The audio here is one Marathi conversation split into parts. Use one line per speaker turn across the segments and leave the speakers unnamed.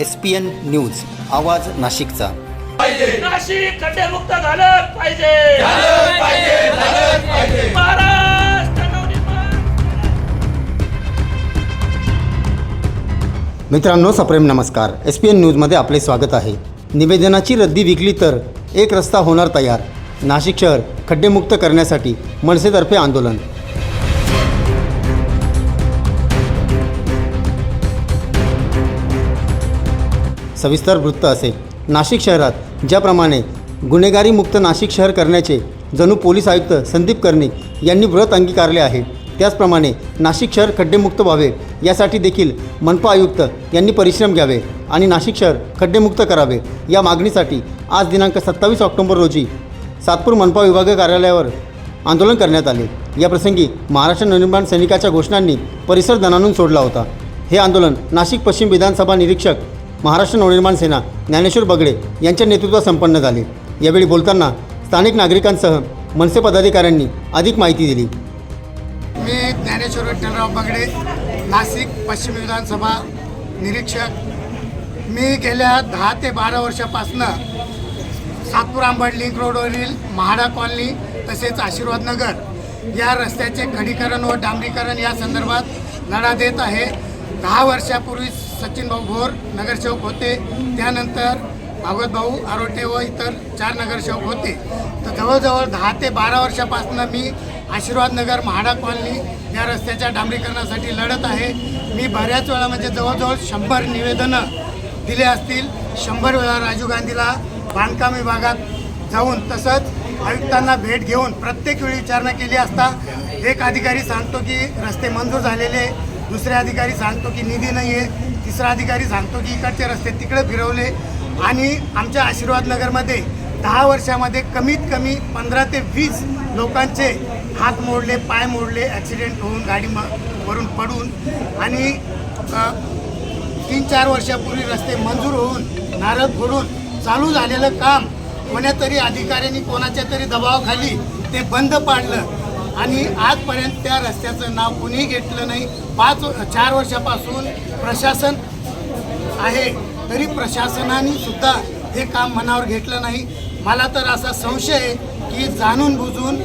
एस पी एन न्यूज आवाज नाशिकचा.
नाशिक खड्डेमुक्त झालं पाहिजे.
मित्रांनो सप्रेम नमस्कार. एस पी एन न्यूजमध्ये आपले स्वागत आहे. निवेदनाची रद्दी विकली तर एक रस्ता होणार तयार. नाशिक शहर खड्डेमुक्त करण्यासाठी मनसेतर्फे आंदोलन. सविस्तर वृत्त असे नाशिक शहरात ज्याप्रमाणे गुन्हेगारी मुक्त नाशिक शहर करण्याचे जणू पोलीस आयुक्त संदीप कर्णिक यांनी व्रत अंगीकारले आहे. त्याचप्रमाणे नाशिक शहर खड्डेमुक्त व्हावे यासाठी देखील मनपा आयुक्त यांनी परिश्रम घ्यावे आणि नाशिक शहर खड्डेमुक्त करावे. या मागणीसाठी आज दिनांक सत्तावीस ऑक्टोबर रोजी सातपूर मनपा विभागीय कार्यालयावर आंदोलन करण्यात आले. याप्रसंगी महाराष्ट्र नवनिर्माण सैनिकाच्या घोषणांनी परिसर दणानून सोडला होता. हे आंदोलन नाशिक पश्चिम विधानसभा निरीक्षक महाराष्ट्र नवनिर्माण सेना ज्ञानेश्वर बगडे यांच्या नेतृत्वात संपन्न झाले. यावेळी बोलताना स्थानिक नागरिकांसह मनसे पदाधिकाऱ्यांनी अधिक माहिती दिली.
मी ज्ञानेश्वर विठ्ठलराव बगडे नाशिक पश्चिम विधानसभा निरीक्षक. मी गेल्या दहा ते बारा वर्षापासनं सातपूर आंबड लिंक रोडवरील महाडा कॉलनी तसेच आशीर्वाद नगर या रस्त्याचे खडीकरण व डांबरीकरण या संदर्भात लढा देत आहे. दहा वर्षापूर्वी सचिन भाऊ भोर नगरसेवक होते. त्यानंतर भागवत भाऊ आरोटे व इतर चार नगरसेवक होते. तर जवळजवळ दहा ते बारा वर्षापासून मी आशीर्वाद नगर म्हाडा कॉलनी या रस्त्याच्या डांबरीकरणासाठी लढत आहे. मी बऱ्याच वेळा म्हणजे जवळजवळ शंभर निवेदनं दिले असतील. शंभर वेळा राजीव गांधीला बांधकाम विभागात जाऊन तसंच आयुक्तांना भेट घेऊन प्रत्येक वेळी विचारणा केली असता एक अधिकारी सांगतो की रस्ते मंजूर झालेले दुसरे अधिकारी सांगतो की निधी नाही आहे तिसरा अधिकारी सांगतो की इकडचे रस्ते तिकडे फिरवले. आणि आमच्या आशीर्वाद नगरमध्ये दहा वर्षामध्ये कमीत कमी पंधरा ते वीस लोकांचे हात मोडले पाय मोडले ॲक्सिडेंट होऊन गाडी म वरून पडून. आणि तीन चार वर्षापूर्वी रस्ते मंजूर होऊन नारद फोडून चालू झालेलं काम कोण्यातरी अधिकाऱ्यांनी कोणाच्या तरी दबावाखाली ते बंद पाडलं. आणि आजपर्यंत त्या रस्त्याचं नाव कुणीही घेतलं नाही. पाच चार वर्षापासून प्रशासन आहे तरी प्रशासनाने सुद्धा हे काम मनावर घेतलं नाही. मला तर असा संशय आहे की जाणून बुजून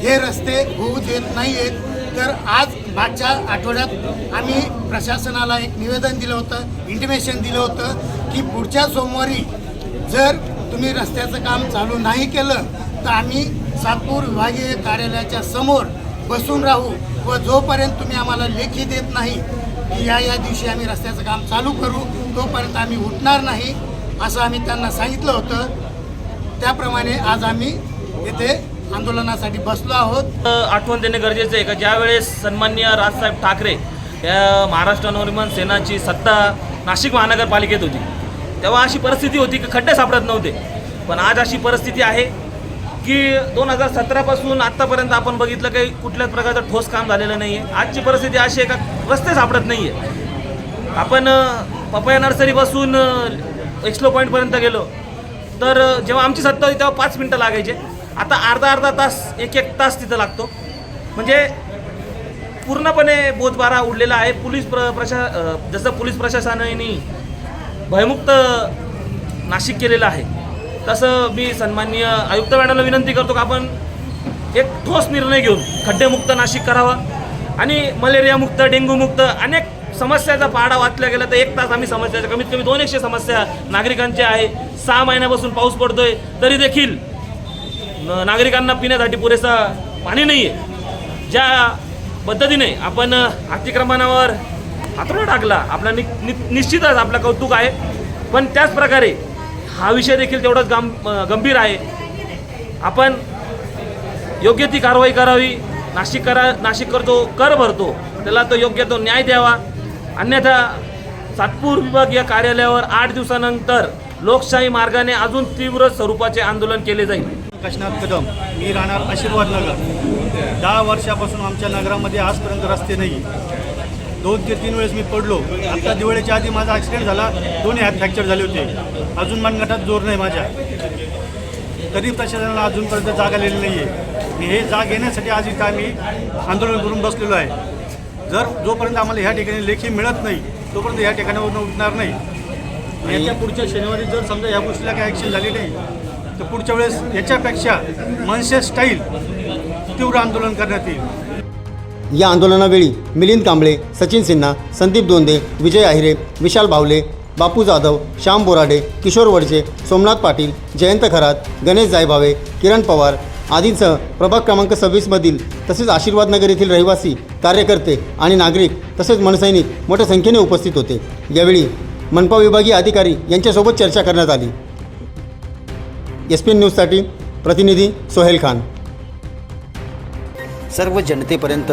हे रस्ते होऊ देत नाही आहेत तर आज मागच्या आठवड्यात आम्ही प्रशासनाला एक निवेदन दिलं होतं इंटिमेशन दिलं होतं की पुढच्या सोमवारी जर तुम्ही रस्त्याचं काम चालू नाही केलं तर आम्ही सातपूर विभागीय कार्यालयाच्या समोर बसून राहू व जोपर्यंत तुम्ही आम्हाला लेखी देत नाही की या या दिवशी आम्ही रस्त्याचं काम चालू करू तोपर्यंत आम्ही उठणार नाही असं आम्ही त्यांना सांगितलं होतं. त्याप्रमाणे आज आम्ही येथे आंदोलनासाठी बसलो आहोत.
आठवण देणे गरजेचं आहे का? ज्यावेळेस सन्मान्य राजसाहेब ठाकरे या महाराष्ट्र नवनिर्माण सेनाची सत्ता नाशिक महानगरपालिकेत होती तेव्हा अशी परिस्थिती होती की खड्डे सापडत नव्हते. पण आज अशी परिस्थिती आहे. की दोन हजार सतरापासून आत्तापर्यंत आपण बघितलं काही कुठल्याच प्रकारचं ठोस काम झालेलं नाही आहे आजची परिस्थिती अशी आहे का रस्ते सापडत नाही आहे आपण पपया नर्सरीपासून एक्स्लो पॉईंटपर्यंत गेलो. तर जेव्हा आमची सत्ता होती तेव्हा पाच मिनटं लागायचे. आता अर्धा अर्धा तास एक एक तास तिथं लागतो. म्हणजे पूर्णपणे बोधबारा उडलेला आहे. पोलीस प्र प्रशा जसं पोलीस प्रशासनाने भयमुक्त नाशिक केलेलं आहे. तसं मी सन्माननीय आयुक्त मॅडमला विनंती करतो का आपण एक ठोस निर्णय घेऊन खड्डेमुक्त नाशिक करावं आणि मलेरियामुक्त डेंग्यूमुक्त अनेक समस्याचा पाडा वाचला गेला तर एक तास आम्ही समस्याच्या कमीत कमी दोन एकशे समस्या नागरिकांच्या आहे. सहा महिन्यापासून पाऊस पडतोय. तरी देखील नागरिकांना पिण्यासाठी पुरेसा पाणी नाही आहे ज्या पद्धतीने आपण अतिक्रमणावर हातोडा टाकला आपला नि, नि निश्चितच आपलं कौतुक आहे. पण त्याच प्रकारे हा विषय देखील तेवढाच गं गंभीर आहे. आपण योग्य ती कारवाई करावी नाशिक करा नाशिक करतो कर भरतो. त्याला तो योग्य तो न्याय द्यावा. अन्यथा सातपूर विभागीय कार्यालयावर आठ दिवसानंतर लोकशाही मार्गाने अजून तीव्र स्वरूपाचे आंदोलन केले जाईल.
काशीनाथ कदम मी राहणार आशीर्वाद नगर. दहा वर्षापासून आमच्या नगरामध्ये आजपर्यंत रस्ते नाही. दोन ते तीन वेळेस मी पडलो. आता दिवाळीच्या आधी माझा ॲक्सिडेंट झाला. दोन्ही हात फ्रॅक्चर झाले होते. अजून मनगटात जोर नाही माझ्या. तरी प्रशासनाला अजूनपर्यंत जागा आलेली नाही आहे आणि हे जाग येण्यासाठी आज इथं आम्ही आंदोलन करून बसलेलो आहे. जर जोपर्यंत आम्हाला ह्या ठिकाणी लेखी मिळत नाही तोपर्यंत ह्या ठिकाणावरून उठणार नाही. याच्या पुढच्या शनिवारी जर समजा या गोष्टीला काही ॲक्शन झाली नाही तर पुढच्या वेळेस याच्यापेक्षा मनसे स्टाईल तीव्र आंदोलन करण्यात येईल.
या आंदोलनावेळी मिलिंद कांबळे सचिन सिन्हा संदीप दोंदे विजय आहिरे विशाल भावले बापू जाधव श्याम बोराडे किशोर वडचे सोमनाथ पाटील जयंत खरात गणेश जायभावे किरण पवार आदींसह प्रभाग क्रमांक सव्वीसमधील तसेच आशीर्वाद नगर येथील रहिवासी कार्यकर्ते आणि नागरिक तसेच मनसैनिक मोठ्या संख्येने उपस्थित होते. यावेळी मनपा विभागीय अधिकारी यांच्यासोबत चर्चा करण्यात आली. एस पी एन न्यूजसाठी प्रतिनिधी सोहेल खान. सर्व जनतेपर्यंत